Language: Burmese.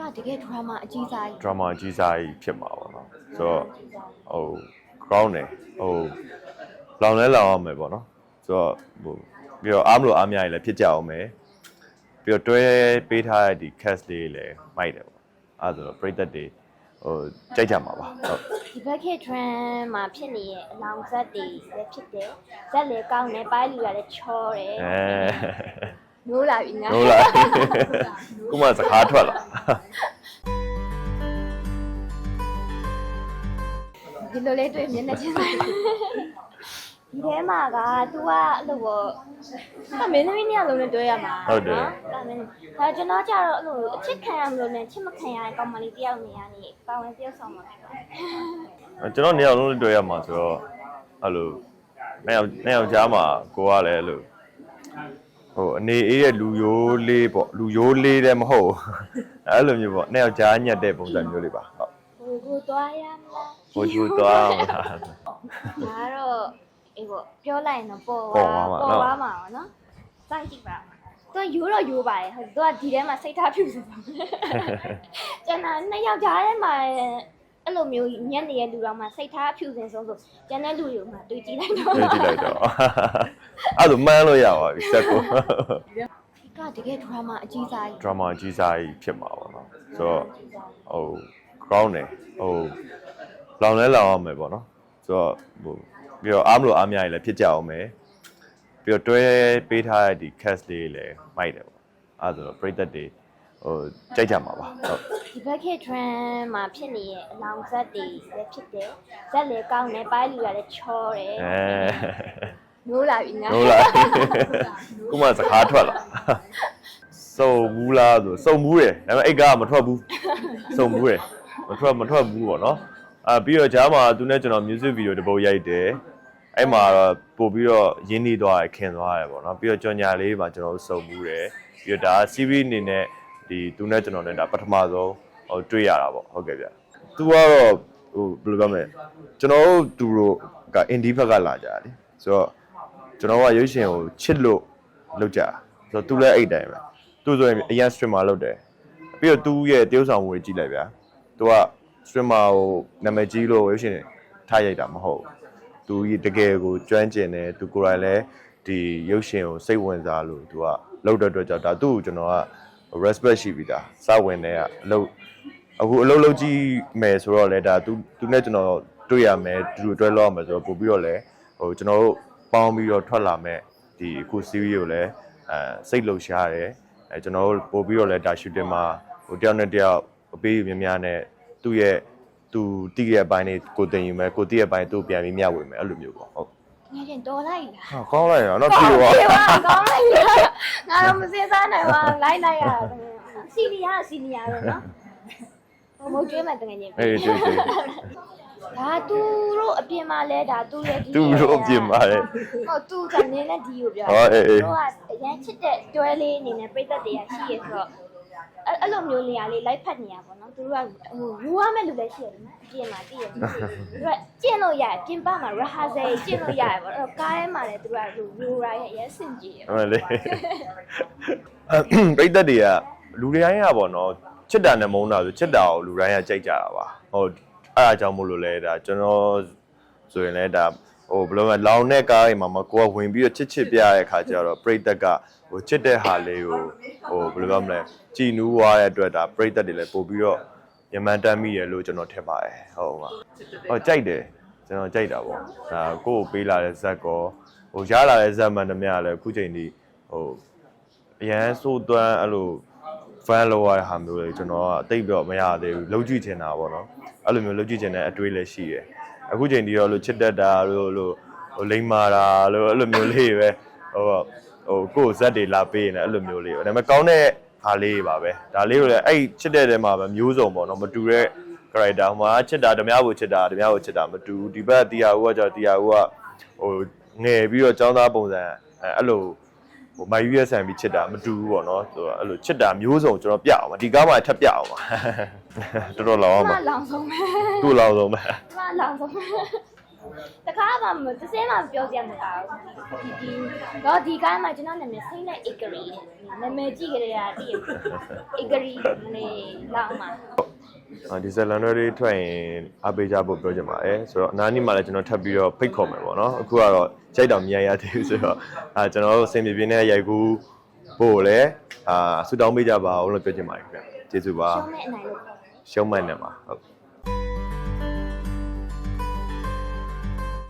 ကတကယ် drama အကြီးစားကြီး drama ကြီးစားကြီးဖြစ်မှာပေါ့နော်ဆိုတော့ဟိုကောင်းတယ်ဟိုလောင်လဲလောင်အောင်မယ်ပေါ့နော်ဆိုတော့ဟိုပြီးတော့အားမလို့အားများကြီးလည်းဖြစ်ကြအောင်မယ်ပြီးတော့တွဲပေးထားတဲ့ဒီ cast လေးလည်းမိုက်တယ်ပေါ့အဲဒါဆိုတော့ပရိသတ်တွေဟိုကြိုက်ကြမှာပါဟုတ်ဒီဘက်ခေတ် trend မှာဖြစ်နေရဲ့အလောင်းဇက်တွေလည်းဖြစ်တယ်ဇက်လည်းကောင်းတယ်ပိုင်းလူကလည်းချောတယ်အဲ နိုးလာပြီနော်ဟုတ်လားခုမှစကားထွက်လာဒီလိုလေးတွေ့မျက်နှာချင်းဆိုင်ဒီထဲမှာက तू ကအဲ့လိုပေါ့အမင်းသမီးနှစ်ယောက်လုံးနဲ့တွေ့ရမှာဒါကျွန်တော်ကြတော့အဲ့လိုအချစ်ခံရမလို့နဲ့ချစ်မခံရတဲ့ကောင်မလေးတယောက်နေရနေပါဝင်တယောက်ဆောင်မှာဖြစ်ပါတယ်ကျွန်တော်နေရာလုံးလေးတွေ့ရမှာဆိုတော့အဲ့လိုနေရာနေရာကြားမှာကိုကလည်းအဲ့လို ဟိုအနေအေးရဲ့လူရိုးလေးပေါ့လူရိုးလေးလည်းမဟုတ်ဘူးအဲ့လိုမျိုးပေါ့နေရာကြားညက်တဲ့ပုံစံမျိုးလေးပါဟုတ်ဟိုကိုသွားရမလားဟိုကျူသွားမှာဒါကတော့အေးပေါ့ပြောလိုက်ရင်တော့ပေါ်ပေါ်သွားမှာပေါ်နော်သွားမှာပါနော်စကြည့်ပါသူကယူတော့ယူပါတယ်ဟုတ်သူကဒီထဲမှာစိတ်ထားဖြူစပါကျန်တာနှစ်ယောက်ကြားထဲမှာ အဲ့လိုမျိုးညက်နေတဲ့လူတော်မှာစိတ်ထားဖြူစင်ဆုံးဆိုကျန်တဲ့လူတွေကိုမှတွေးကြည့်လိုက်တော့တွေ့ကြည့်လိုက်တော့အဲ့ဒါမှန်းလို့ရပါပြီစက်ကိုကတကယ် drama အကြီးစားကြီး drama ကြီးစားကြီးဖြစ်မှာပေါ့နော်ဆိုတော့ဟိုကောင်းတယ်ဟိုလောင်လဲလောင်အောင်မယ်ပေါ့နော်ဆိုတော့ဟိုပြီးတော့အားမလို့အားများကြီးလည်းဖြစ်ကြအောင်မယ်ပြီးတော့တွဲပေးထားတဲ့ဒီ cast လေးလည်းမိုက်တယ်ပေါ့အဲဒါဆိုတော့ပရိသတ်တွေ ဟိုကြိုက်ကြမှာပါဟုတ်ဒီဘက်ခေတ် trend မှာဖြစ်နေရဲ့အလောင်းဇက်တွေလည်းဖြစ်တယ်ဇက်လည်းကောင်းတယ်ပိုင်းလူကလည်းချောတယ်အဲနိုးလာပြီနော်ဟုတ်လားခုမှစကားထွက်လာစုံဘူးလားဆိုစုံဘူးတယ်ဒါပေမဲ့အိတ်ကမထွက်ဘူးစုံဘူးတယ်မထွက်မထွက်ဘူးပေါ့နော်အာပြီးတော့ဂျားမှာသူနဲ့ကျွန်တော် music video တစ်ပုတ်ရိုက်တယ်အဲ့မှာတော့ပို့ပြီးတော့ရင်းနှီးသွားရခင်သွားရပေါ့နော်ပြီးတော့ကြော်ညာလေးမှာကျွန်တော်တို့စုံဘူးတယ်ပြီးတော့ဒါ series အနေနဲ့ ဒီသူနဲ့ကျွန်တော်နဲ့ဒါပထမဆုံးဟိုတွေ့ရတာပေါ့ဟုတ်ကဲ့ဗျသူကတော့ဟိုဘယ်လိုပြောမလဲကျွန်တော်တို့သူတို့က indie ဘက်ကလာကြတယ်ဆိုတော့ကျွန်တော်ကရုပ်ရှင်ကိုချစ်လို့လုပ်ကြတာဆိုတော့သူလည်းအဲ့တိုင်းပဲသူဆိုရင်အရင် streamer လုပ်တယ်ပြီးတော့သူရဲ့တရုပ်ဆောင်ဝေကြည့်လိုက်ဗျာသူက streamer ကိုနာမည်ကြီးလို့ရုပ်ရှင်ထားရိုက်တာမဟုတ်ဘူးသူတကယ်ကိုကျွမ်းကျင်တယ်သူကိုယ်တိုင်လည်းဒီရုပ်ရှင်ကိုစိတ်ဝင်စားလို့သူကလုပ်တဲ့အတွက်ကြောင့်ဒါသူ့ကိုကျွန်တော်က respect ရှိပြီးသားစဝင်နေကအလုပ်အခုအလုပ်လုပ်ကြည့်မယ်ဆိုတော့လေဒါသူသူနဲ့ကျွန်တော်တွေ့ရမယ်သူတို့တွဲလောက်ရမယ်ဆိုတော့ပို့ပြီးတော့လေဟိုကျွန်တော်တို့ပေါင်းပြီးတော့ထွက်လာမဲ့ဒီအခု series ကိုလည်းအဲစိတ်လှုပ်ရှားတယ်အဲကျွန်တော်တို့ပို့ပြီးတော့လည်းဒါ shooting မှာဟိုတယောက်နဲ့တယောက်အပေးများများနဲ့သူ့ရဲ့သူတည်ရဲ့အပိုင်းလေးကိုတင်ယူမယ်ကိုတည်ရဲ့အပိုင်းသူ့ပြန်ပြီးမျှဝေမယ်အဲ့လိုမျိုးပေါ့ဟုတ်ငါချင်းတော်လိုက်လားဟာကောင်းလိုက်ရအောင်နော်ပြေပါပြေပါကောင်းလိုက်လား ငါတော့မစင်စားနိုင်ပါလိုက်လိုက်ရစီနီယာစီနီယာပဲနော်ဟိုမဟုတ်ကျွေးမှတကယ်ချင်းအေးတွေ့တွေ့ဒါသူတို့အပြင်မှာလဲဒါသူလည်းဒီသူတို့အပြင်ပါလေဟုတ်သူကနေနဲ့ဒီကိုပြောဟောအေးအေးတို့ကအရန်ချစ်တဲ့တွဲလေးအနေနဲ့ပြိသက်တွေကရှိရဆိုတော့အဲ့အဲ့လိုမျိုးနေရာလေးလိုက်ဖက်နေရပါတော့သူတို့ကဟိုယူရမဲ့လူလည်းရှိရတယ်နော်အပြင်မှာတည်ရတယ်သူကကျင့်လို့ရတယ်ပြင်ပမှာ rehearsal ကျင့်လို့ရတယ်ပေါ့အဲ့တော့ကားထဲမှာလည်းသူကဟို view ရရဲ့အရင်စင်ကြည့်ရဟုတ်လေ ပြိတ္တတွေကလူတွေတိုင်းရပါတော့ချစ်တာနဲ့မုန်းတာဆိုချစ်တာကိုလူတိုင်းကကြိုက်ကြတာပါဟုတ်အဲ့အကြောင်းမို့လို့လဲဒါကျွန်တော်ဆိုရင်လဲဒါဟိုဘယ်လိုလဲလောင်တဲ့ကားအိမ်မှာမကိုကဝင်ပြီးတော့ချစ်ချစ်ပြရတဲ့ခါကျတော့ပြိတ္တကဟိုချစ်တဲ့ဟာလေးကိုဟိုဘယ်လိုပြောမလဲကြည်နူးသွားတဲ့အတွက်ဒါပြိတ္တတွေလည်းပို့ပြီးတော့ညမန်တမ်းမိရလို့ကျွန်တော်ထင်ပါတယ်ဟုတ်ပါဟောကြိုက်တယ်ကျွန်တော်ကြိုက်တာပေါ့ဒါကိုယ့်ကိုပေးလာတဲ့ဇက်ကောဟိုရလာတဲ့ဇက်မှန်သမျှလည်းအခုချိန်ဒီဟို အရန်စိုးသွမ်းအဲ့လို fan လောက်ရတဲ့ဟာမျိုးတွေကျွန်တော်ကအတိတ်တော့မရသေးဘူးလုံးကြည့်ချင်တာပေါ့နော်အဲ့လိုမျိုးလုံးကြည့်ချင်တဲ့အတွေးလည်းရှိတယ်အခုချိန်ဒီတော့လို့ချစ်တတ်တာလို့လို့ဟိုလိမ္မာတာလို့အဲ့လိုမျိုးလေးပဲဟိုဟိုကိုယ်ဇက်တွေလာပေးနေအဲ့လိုမျိုးလေးပဲဒါပေမဲ့ကောင်းတဲ့ဟာလေးပါပဲဒါလေးကိုလည်းအဲ့ချစ်တဲ့တဲမှာပဲမျိုးစုံပေါ့နော်မတူတဲ့ character ဟိုမှာချစ်တာဓမြကိုချစ်တာဓမြကိုချစ်တာမတူဘူးဒီဘက်တီယာဦးကကျတော့တီယာဦးကဟိုငယ်ပြီးတော့ចောင်းသားပုံစံအဲ့အဲ့လို ဟိုမိုင်ယူရဆန်ပြီးချစ်တာမတူဘူးပေါ့နော်ဆိုတော့အဲ့လိုချစ်တာမျိုးစုံကျွန်တော်ပြအောင်ပါဒီကားမှာထပ်ပြအောင်ပါတော်တော်လောင်းအောင်မပါလောင်ဆုံးပဲသူ့လောင်းဆုံးပဲမလောင်ဆုံးပဲတခါမှမတစ်စဲမှမပြောစရာမကောင်းဘူးဒီဒီတော့ဒီကားမှာကျွန်တော်နာမည်စိမ့်နဲ့ Igri နာမည်ကြည့်ကြရတာတည် Igri နေလောက်မှာအာ ဒီဇလန်တွေထွက်ရင်အပေးကြဖို့ပြောချင်ပါတယ်ဆိုတော့အနားနီးမှာလည်းကျွန်တော်ထပ်ပြီးတော့ဖိတ်ခေါ်မယ်ပေါ့နော်အခုကတော့ကြိုက်တော်မြင်ရသေးဘူးဆိုတော့အာကျွန်တော်တို့အစင်ပြေပြင်းတဲ့ရိုက်ကူးဖို့လည်းအာဆူတောင်းပေးကြပါဦးလို့ပြောချင်ပါတယ်ခင်ဗျကျေးဇူးပါရှုံးမဲ့အနိုင်လို့ခေါ်တယ်ရှုံးမှန်တယ်ပါဟုတ်